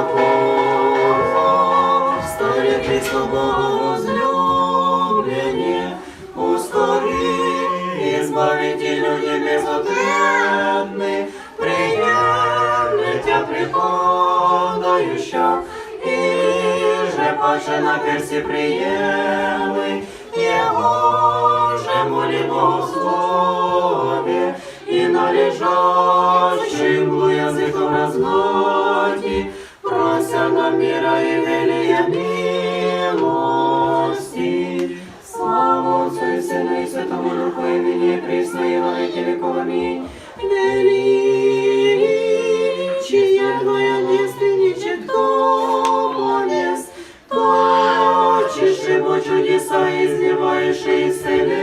апостолі Христо возлюблені, ускори і збавите люди безотребны, приемлете приходою, що і же паше на персі приєми, Його же молі Богослові, і на лежащим язиком разгоді, нам мира і велія милості. Слава Отцу і Сину і Святому Духу, і нині і присно, і веков. Амінь. Величие Твоя девственниче, кто понес, точишь его чудеса, изливаешь исцеление,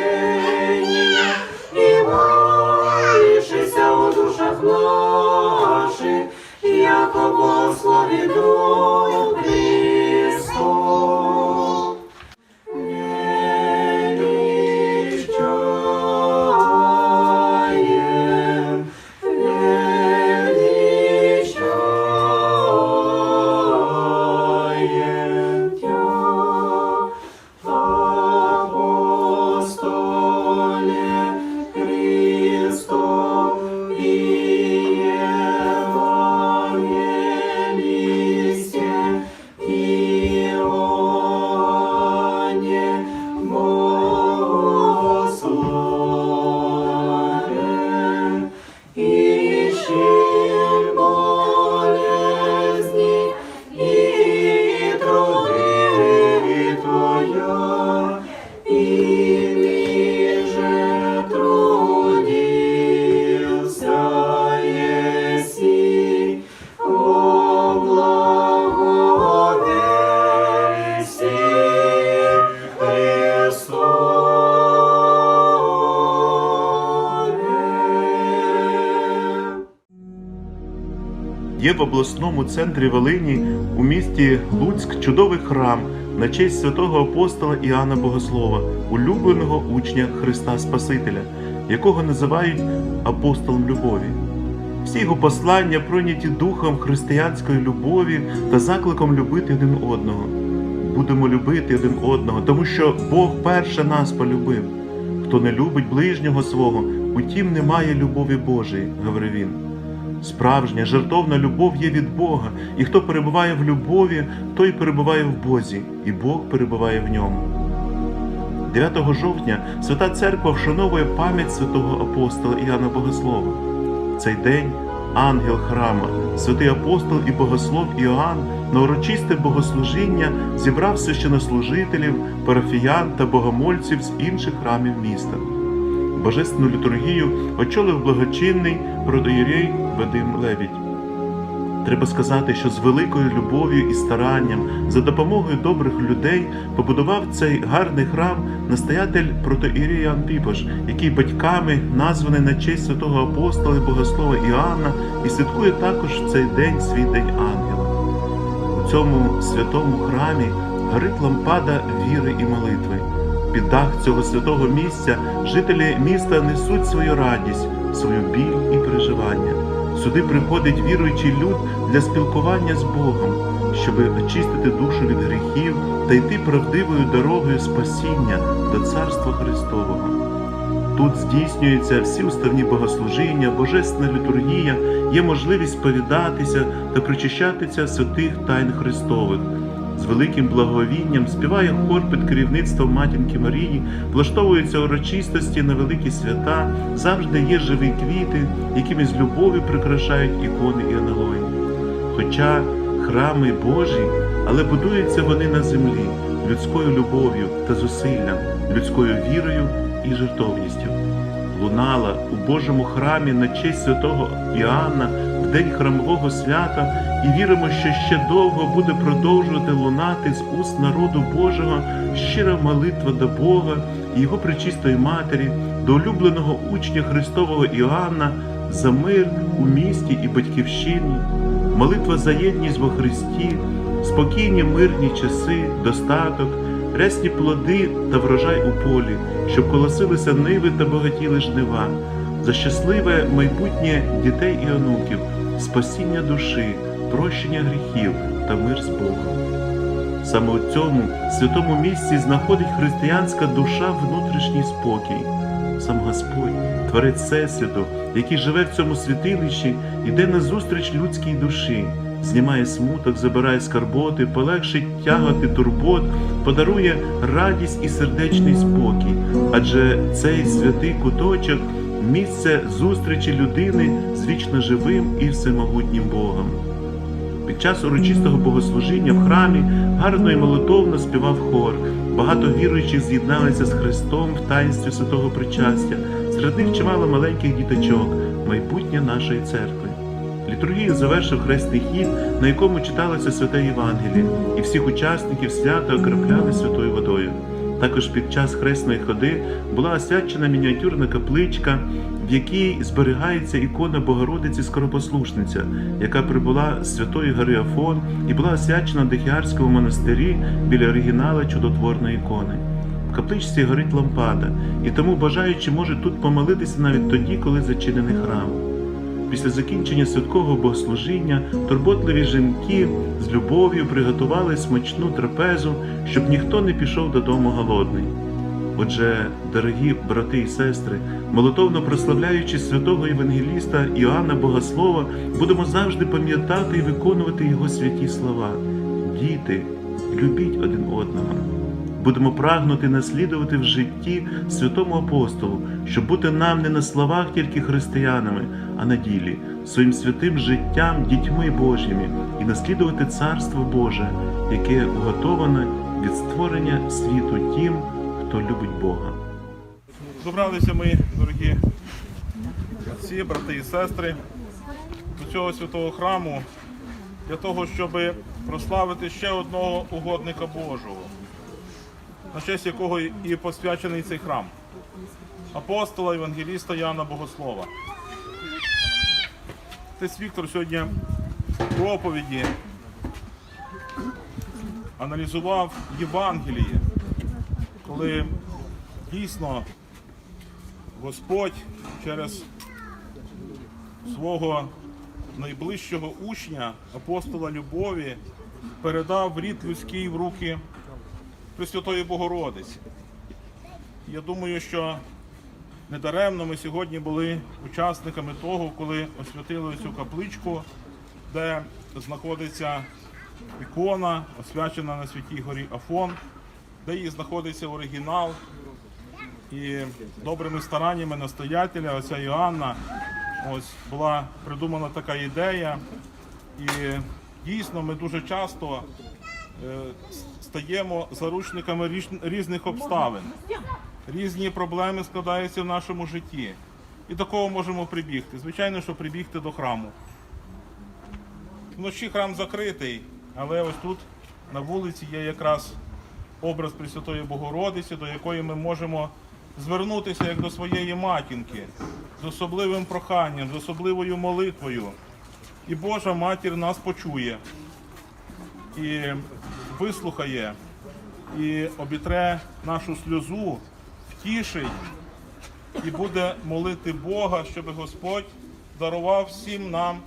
и молишься о душах наших, яко благослови Дух Є в обласному центрі Волині у місті Луцьк чудовий храм на честь святого апостола Іоанна Богослова, улюбленого учня Христа Спасителя, якого називають апостолом любові. Всі його послання пройняті духом християнської любові та закликом любити один одного. Будемо любити один одного, тому що Бог перше нас полюбив. Хто не любить ближнього свого, утім немає любові Божої, говорив він. Справжня жертовна любов є від Бога, і хто перебуває в любові, той перебуває в Бозі, і Бог перебуває в ньому. 9 жовтня Свята Церква вшановує пам'ять святого апостола Іоанна Богослова. В цей день ангел храма, святий апостол і богослов Іоанн на урочисте богослужіння зібрав священнослужителів, парафіян та богомольців з інших храмів міста. Божественну літургію очолив благочинний протоєрей Вадим Левідь. Треба сказати, що з великою любов'ю і старанням, за допомогою добрих людей, побудував цей гарний храм настоятель протоірій Ян Піпош, який батьками названий на честь святого апостола і богослова Іоанна і святкує також в цей день свій день ангела. У цьому святому храмі горить лампада віри і молитви. Під дах цього святого місця жителі міста несуть свою радість, свою біль і переживання. Сюди приходить віруючий люд для спілкування з Богом, щоб очистити душу від гріхів та йти правдивою дорогою спасіння до Царства Христового. Тут здійснюються всі уставні богослужіння, божественна літургія, є можливість сповідатися та причащатися святих тайн Христових. З великим благовінням співає хор під керівництвом матінки Марії, влаштовуються урочистості на великі свята, завжди є живі квіти, якими з любові прикрашають ікони і аналої. Хоча храми Божі, але будуються вони на землі людською любов'ю та зусиллям, людською вірою і жертовністю. Лунала у Божому храмі на честь святого Іоанна в день храмового свята, і віримо, що ще довго буде продовжувати лунати з уст народу Божого щира молитва до Бога і Його пречистої Матері, до улюбленого учня Христового Іоанна за мир у місті і батьківщині, молитва за єдність во Христі, спокійні мирні часи, достаток, рясні плоди та врожай у полі, щоб колосилися ниви та багатіли жнива, за щасливе майбутнє дітей і онуків, спасіння душі, прощення гріхів та мир з Богом. Саме у цьому святому місці знаходить християнська душа внутрішній спокій. Сам Господь, Творець Всесвіту, який живе в цьому святилищі, йде назустріч людській душі, знімає смуток, забирає скарботи, полегшить тяготи турбот, подарує радість і сердечний спокій. Адже цей святий куточок місце зустрічі людини з вічно живим і всемогутнім Богом. Під час урочистого богослужіння в храмі гарно і молитовно співав хор. Багато віруючих з'єдналися з Христом в таїнстві святого причастя. Серед них чимало маленьких діточок, майбутнє нашої церкви. Літургію завершив хресний хід, на якому читалося святе Євангеліє, і всіх учасників свята окропляли святою водою. Також під час хресної ходи була освячена мініатюрна капличка, в якій зберігається ікона Богородиці Скоропослушниця, яка прибула з Святої гори Афон і була освячена в Дехіарському монастирі біля оригінала чудотворної ікони. В капличці горить лампада, і тому бажаючі можуть тут помолитися навіть тоді, коли зачинений храм. Після закінчення святкового богослужіння турботливі жінки з любов'ю приготували смачну трапезу, щоб ніхто не пішов додому голодний. Отже, дорогі брати і сестри, молитовно прославляючи святого Євангеліста Іоанна Богослова, будемо завжди пам'ятати і виконувати його святі слова. Діти, любіть один одного. Будемо прагнути наслідувати в житті святому апостолу, щоб бути нам не на словах тільки християнами, а на ділі, своїм святим життям дітьми Божими і наслідувати Царство Боже, яке уготоване від створення світу тим, хто любить Бога. Добралися ми, дорогі отці, брати і сестри, до цього святого храму для того, щоб прославити ще одного угодника Божого, на честь якого і посвячений цей храм апостола Євангеліста Яна Богослова. Отець Віктор сьогодні в проповіді аналізував Євангеліє, коли дійсно Господь через свого найближчого учня, апостола Любові, передав рід людський в руки Пресвятої Богородиці. Я думаю, що недаремно ми сьогодні були учасниками того, коли освятили цю капличку, де знаходиться ікона, освячена на святій горі Афон, де її знаходиться оригінал. І добрими стараннями настоятеля, оця Іоанна, ось була придумана така ідея. І дійсно ми дуже часто е, стаємо заручниками різних обставин. Різні проблеми складаються в нашому житті. І до кого можемо прибігти? Звичайно, що прибігти до храму. Вночі храм закритий, але ось тут на вулиці є якраз образ Пресвятої Богородиці, до якої ми можемо звернутися як до своєї матінки, з особливим проханням, з особливою молитвою. І Божа матір нас почує і вислухає, і обітре нашу сльозу, втішить і буде молити Бога, щоб Господь дарував всім нам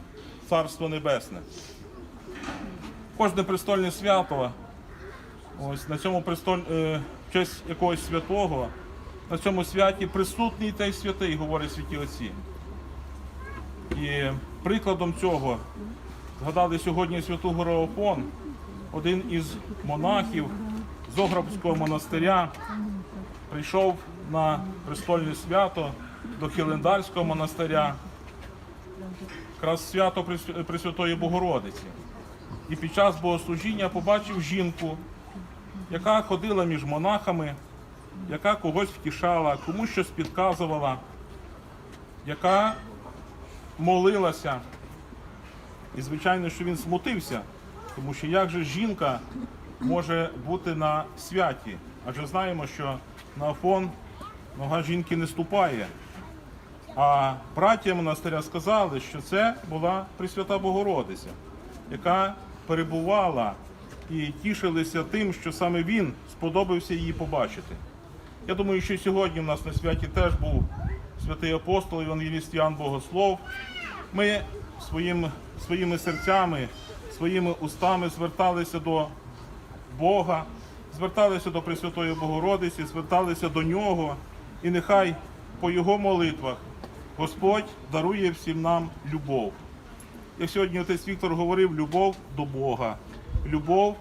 Царство Небесне. Кожне престольне свято, ось на цьому престоль, е, в честь якогось святого, на цьому святі присутній та святий, говорять святі отці. І прикладом цього згадали сьогодні святу гору Афон, один із монахів з Ограбського монастиря прийшов на престольне свято до Хілендальського монастиря, якраз свято Прес- Пресвятої Богородиці. І під час богослужіння побачив жінку, яка ходила між монахами, яка когось втішала, комусь щось підказувала, яка молилася. І звичайно, що він смутився, тому що як же жінка може бути на святі? Адже знаємо, що на Афон нога жінки не ступає. А браття монастиря сказали, що це була Пресвята Богородиця, яка перебувала і тішилися тим, що саме він сподобався її побачити. Я думаю, що сьогодні в нас на святі теж був святий апостол Євангеліст Ян Богослов. Ми своїм, своїми серцями своїми устами зверталися до Бога, зверталися до Пресвятої Богородиці, зверталися до Нього, і нехай по Його молитвах Господь дарує всім нам любов. Як сьогодні отець Віктор говорив, любов до Бога, любов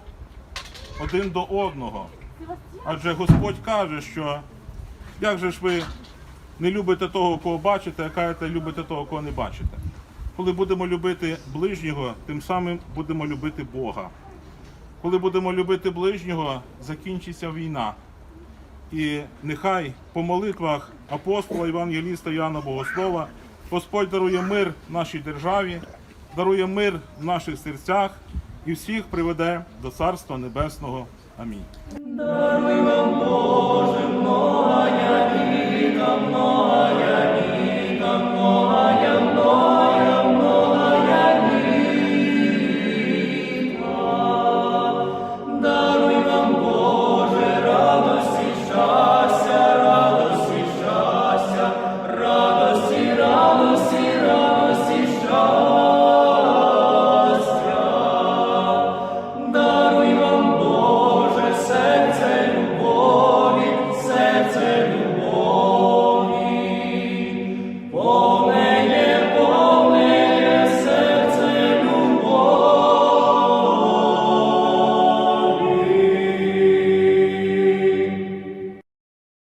один до одного. Адже Господь каже, що як же ж ви не любите того, кого бачите, а кажете, любите того, кого не бачите. Коли будемо любити ближнього, тим самим будемо любити Бога. Коли будемо любити ближнього, закінчиться війна. І нехай по молитвах апостола Євангеліста Яна Богослова Господь дарує мир нашій державі, дарує мир в наших серцях і всіх приведе до Царства Небесного. Амінь. Даруй вам, Боже, давно,